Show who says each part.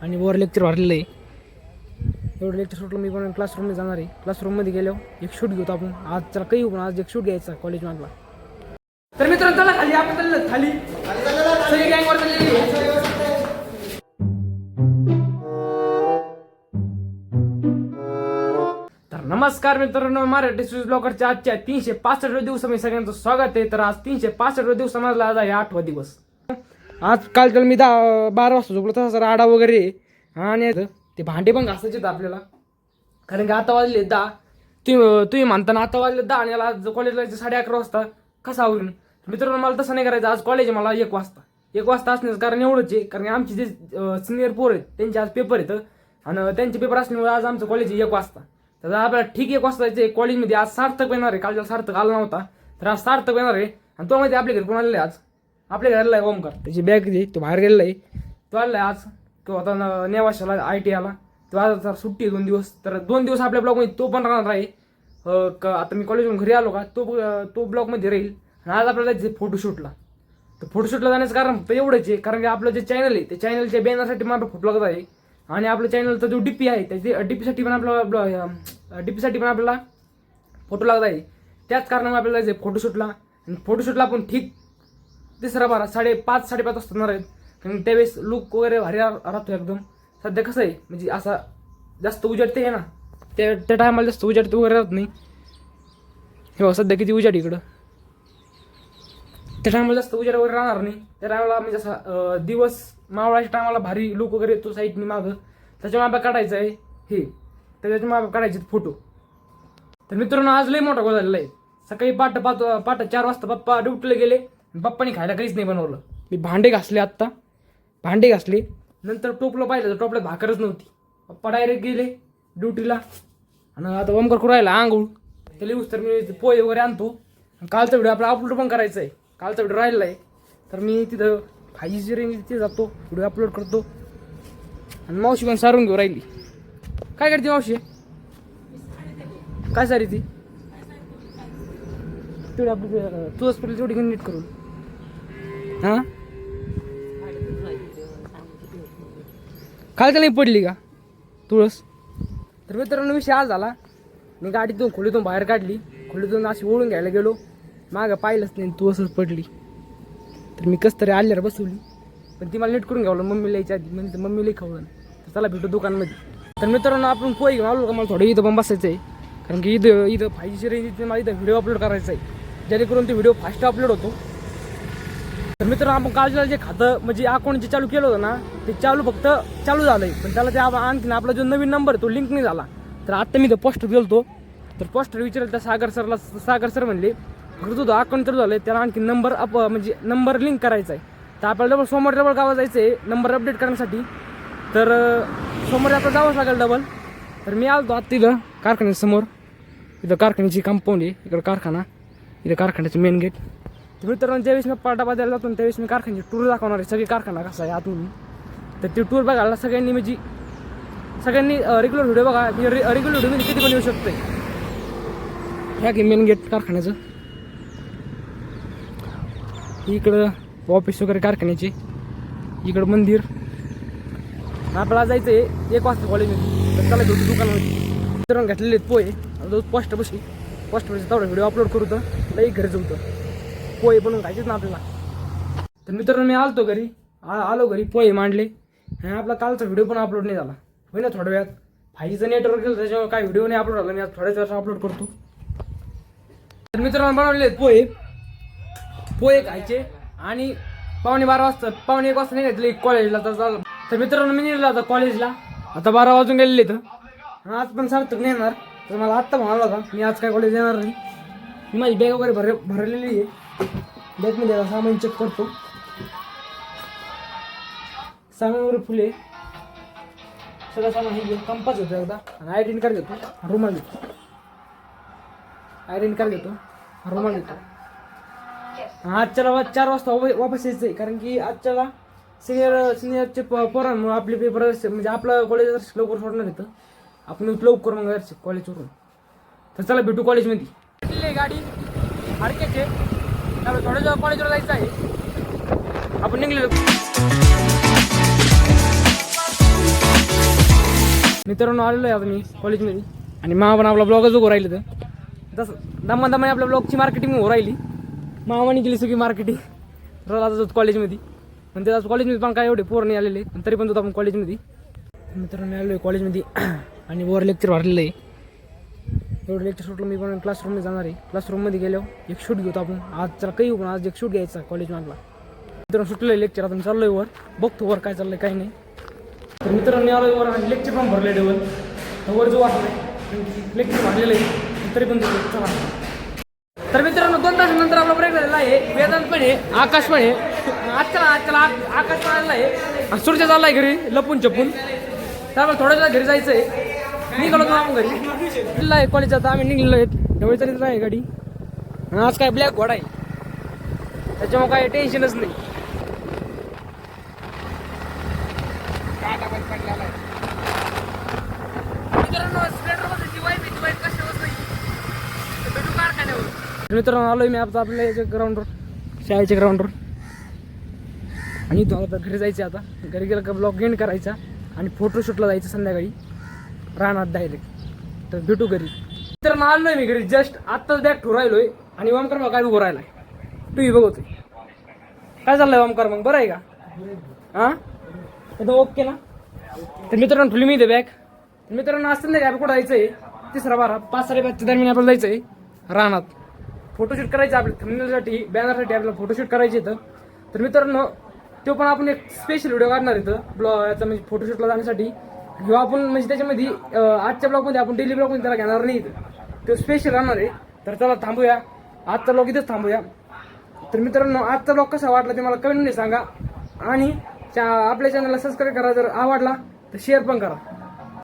Speaker 1: आणि वर लेक्चर भरलेलं आहे. एवढं लेक्चर सुटलं मी पण क्लासरूममध्ये जाणार आहे. क्लासरूममध्ये गेल्यावर एक शूट घेतो आपण. आज चला काही होऊ पण आज एक शूट घ्यायचा कॉलेज मागला तर मित्रांनो चला खाली आपण चाललं खाली. सगळी गँगवर चाललेली तर नमस्कार मित्रांनो मराठी स्विस ब्लॉगरच्या आजच्या तीनशे पासष्ट दिवस मी सगळ्यांचं स्वागत आहे. तर आज तीनशे पासष्ट दिवस समजला आज आहे आठवा दिवस. आज काल तर मी दहा बारा वाजता झोपलो तसा राडा वगैरे आहे. आणि ते भांडे पण घासायचे आपल्याला. कारण की आता वाजले दहा. तुम्ही तुम्ही म्हणताना आता वाजले दहा आणि याला आज कॉलेजला जायचं साडे अकरा वाजता. कसा आवडून मित्रांनो मला तसं नाही करायचं. आज कॉलेज आहे मला एक वाजता. एक वाजता असण्याचं कारण एवढंच आहे. कारण की आमचे जे सिनियर पोर आहेत त्यांचे आज पेपर आहेत आणि त्यांचे पेपर असल्यामुळे आज आमचं कॉलेज एक वाजता. तर आपल्याला ठीक एक वाजता जायचं कॉलेजमध्ये आज सार्थक येणार आहे. काल सार्थक आला नव्हता तर आज सार्थक येणार आहे. आणि तो माहिती आपल्या घरी कोण आलेले आज? आपल्या घराला आहे ओमकार. त्याची बॅग जी तो बाहेर गेलेला आहे. तो आहे आज. तो आता नेवाशाला आय टी आला. तो आज आता सुट्टी आहे दोन दिवस. तर दोन दिवस आपल्या ब्लॉगमध्ये तो पण राहणार आहे. अं, क- आता मी कॉलेजवरून घरी आलो का तो तो ब्लॉगमध्ये राहील. आणि आज आपल्याला जायचं फोटोशूटला तर फोटोशूटला जाण्याचं कारण फक्त एवढंच आहे. कारण की आपलं जे चॅनल आहे त्या चॅनलच्या बॅनरसाठी मला फोटो लागत आहे. आणि आपलं चॅनलचा जो डीपी आहे त्या डीपीसाठी पण आपल्याला डीपीसाठी पण आपल्याला फोटो लागत आहे. त्याच कारणामुळे आपल्याला जे फोटोशूटला आणि फोटोशूटला आपण ठीक तिसरा बारा साडे पाच साडेपाच असणार आहेत. कारण त्यावेळेस लुक वगैरे भारी राहतो एकदम. सध्या कसं आहे म्हणजे असा जास्त उजाडते आहे ना त्या त्या टायमाला जास्त उजाडते वगैरे राहत नाही. हे सध्या किती उजाड इकडं. त्या टायमाला जास्त उजाड वगैरे राहणार नाही. त्या टायमाला म्हणजे असा दिवस मावळाच्या टायमाला भारी लुक वगैरे येतो साईडनी मागं. त्याच्या आपल्याला काढायचं आहे हे. त्याच्या त्याच्यामुळे काढायचे फोटो तर मित्रांनो आज लई मोठा गोळ झालेला आहे. सकाळी पाठ पाच पाठ चार वाजता पप्पा ड्युटीला गेले. पप्पानी खायला काहीच नाही बनवलं मी भांडे घासले आत्ता भांडे घासले नंतर टोपलं पाहिलं तर टोपल्यात भाकरच नव्हती पप्पा डायरेक्ट गेले ड्युटीला आणि आता ओमकर करू राहिला आंघोळ त्याला येऊस तर मी पोहे वगैरे आणतो आणि कालचा व्हिडिओ आपला अपलोड पण करायचा आहे कालचा व्हिडिओ राहिलेला आहे तर मी तिथं फायजीची रेंज तिथे जातो व्हिडिओ अपलोड करतो आणि मावशी पण सारून घेऊ राहिली काय करते मावशी काय सारी ती तेवढी आपली तुळस पडली तेवढी घेऊन नीट करून हां? खालच्या नाही पडली का? तुळस? तर मित्रांनो विषय आज झाला. मी गाडीतून खोलीतून बाहेर काढली. खोलीतून अशी ओळून घ्यायला गेलो. मागं पाहिलंच नाही तुळसच पडली. तर मी कस तरी आल्यावर बसवली. पण ती मला नीट करून घ्यावलं मम्मीला यायच्या आधी म्हणजे मम्मीला खावलं तर चला भेटू दुकानमध्ये. तर मित्रांनो आपण पोहे घेऊन आलो का? मला थोडं इथं पण बसायचं आहे कारण की इथं इथं फायजीची रेंज इथे मला इथं व्हिडिओ अपलोड करायचा आहे. जेणेकरून ते व्हिडिओ फास्ट अपलोड होतो. तर मित्रांनो आपण कालच्या जे खातं म्हणजे अकाउंट जे चालू केलं होतं ना ते चालू फक्त चालू झालंय. पण त्याला ते आणखीन आपला जो नवीन नंबर तो लिंक नाही झाला. तर आता मी तो पोस्टर गेलतो. तर पोस्टर विचारलं त्या सागर सरला सागर सर म्हणले फक्त तुझं अकाउंट चालू झालंय त्याला आणखी नंबर अप म्हणजे नंबर लिंक करायचा आहे. तर आपल्याला डबल सोमवार डबल गावात जायचं आहे नंबर अपडेट करण्यासाठी. तर सोमवारी आपलं जावंच लागेल डबल तर मी आलो आता तिथं कारखान्यासमोर. इथं कारखान्याची कंपाऊंड आहे इकडं कारखाना इथं कारखान्याचं मेन गेट मित्रांनो ज्यावेळेस मी पाटा द्यायला जातो त्यावेळेस मी कारखान्याची टूर दाखवणार आहे. सगळे कारखाना कसा आहे आतून. तर ती टूर बघायला सगळ्यांनी म्हणजे सगळ्यांनी रेग्युलर व्हिडिओ बघा. रेग्युलर व्हिडिओ म्हणजे किती पण येऊ शकते ह्या की मेन गेट कारखान्याचं. इकडं ऑफिस वगैरे कारखान्याचे. इकडं मंदिर. आपल्याला जायचं आहे एक वाजता कॉलेजमध्ये तर त्याला दुकानामध्ये. मित्रांनो घातलेले आहेत पोहे. पोस्ट बशी पोस्ट बशी तेवढा व्हिडिओ अपलोड करू तर. लई घरी जमतं पोहे बनवून खायचेच ना आपल्याला. तर मित्रांनो मी आलतो घरी. आ- आलो घरी पोहे मांडले. आणि आपला कालचा व्हिडिओ पण अपलोड नाही झाला. होईल ना थोड्या वेळात? फायजीचं नेटवर्क गेलं त्याच्यावर काय व्हिडिओ नाही अपलोड झाला. मी आज थोड्याच वेळात अपलोड करतो. तर मित्रांनो बनवले आहेत पोहे. पोहे खायचे. आणि पावणे बारा वाजता पावणे एक वाजता निघायचे कॉलेजला तर चाल- तर मित्रांनो मी निघालो आता कॉलेजला आता बारा वाजून गेलेले तर आज पण सार्थक नाही येणार तर मला आत्ता म्हणाला होता मी आज काय कॉलेज येणार नाही. मी माझी बॅग वगैरे भर भरलेली आहे. बॅगमध्ये आता सामान चेक करतो. सामान फुले. सगळं सामान हे घेऊन कंपास घेतो एकदा. आणि आयडेंट कार्ड घेतो. रुमाल घेतो. आयडेंट कार्ड घेतो. रुमाल घेतो. आजच्याला वा- चार वाजता वापस यायचं आहे कारण की आजच्याला सिनियर सिनियरचे प पोरांमुळे आपले पेपर म्हणजे आपलं कॉलेज लवकर सोडणार येतं आपण लवकर मग कॉलेजवरून तर चला भेटू कॉलेजमध्ये गाडी. हरकेचे त्यामुळे थोड्या जेव्हा कॉलेजवर जायचं आहे आपण निघलेलो. मित्रांनो आलेलो आहे आता मी कॉलेजमध्ये आणि मामा पण आपला ब्लॉगच उभं राहिलं तर तसं दमा दमाने आपल्या ब्लॉगची मार्केटिंग हो राहिली. मामाने केली सगळी मार्केटिंग तर आता जातो कॉलेजमध्ये पण ते आज कॉलेजमध्ये पण काय एवढे पोर नाही आलेले पण तरी पण जातो आपण कॉलेजमध्ये मित्रांनो आलो आहे कॉलेजमध्ये आणि वर लेक्चर भरलेलं आहे. एवढं लेक्चर सुटलं मी पण क्लासरूममध्ये जाणार आहे. क्लासरूममध्ये गेलो एक शूट घेतो आपण. आज चला काही पण आज एक शूट घ्यायचा कॉलेज मागला मित्रांनो सुटलं आहे लेक्चर आता आहे वर. बघतो वर काय चाललंय काय नाही. तर मित्रांनी आलो वर आणि लेक्चर पण भरले वर तर वर जो वाटलं लेक्चर भरलेलं आहे. तरी पण चला तर मित्रांनो दोन तासानंतर आपला ब्रेक झालेला आहे. वेदांत पण आहे आकाश पण आहे. आजकाल आजकाल आ- आकाश पण आलेला आहे. आणि सूर्य चाललाय घरी लपून चपून त्यामुळे थोड्या वेळा घरी जायचं आहे निघालो तो घरी. निघलेलं आहे? कॉलेज आता आम्ही निघलेलो आहेत. एवढी तरी आहे गाडी. आज काय ब्लॅक घोडा आहे. त्याच्यामुळे काय टेन्शनच नाही. मित्रांनो आहे आलोय मी आता आपल्या याच्या ग्राउंडवर शाळेच्या ग्राउंडवर आणि तो आता घरी जायचं आता. घरी गेलं का ब्लॉग एंड करायचा. आणि फोटोशूटला जायचं संध्याकाळी. राहणार डायरेक्ट तर भेटू घरी. मित्रांनो आलोय मी घरी. जस्ट आत्ताच बॅग ठू राहिलोय. आणि वामकर मग काय उभं राहिलाय? तू ही बघतोय काय चाललंय वामकर मग बरं आहे का? हां? एकदम ओके ना? तर मित्रांनो ठुली मी इथे बॅग मित्रांनो असतं नाही का कुठं जायचंय? तिसरा बारा पाच साडेपाचच्या दरम्यान आपल्याला जायचंय रानात. फोटोशूट करायचं आपल्या थंबनेलसाठी बॅनरसाठी आपल्याला फोटोशूट करायचे इथं. तर मित्रांनो तो पण आपण एक स्पेशल व्हिडिओ काढणार इथं. ब्लॉ याचा म्हणजे फोटोशूटला जाण्यासाठी. किंवा आपण म्हणजे त्याच्यामध्ये आजच्या ब्लॉगमध्ये आपण डेली ब्लॉगमध्ये त्याला घेणार नाही तो स्पेशल राहणार आहे. तर चला थांबूया. आजचा ब्लॉग इथंच थांबूया. तर मित्रांनो आजचा ब्लॉग कसा वाटला ते मला कमेंटमध्ये सांगा. आणि आपल्या चॅनलला सबस्क्राईब करा जर आवडला तर शेअर पण करा.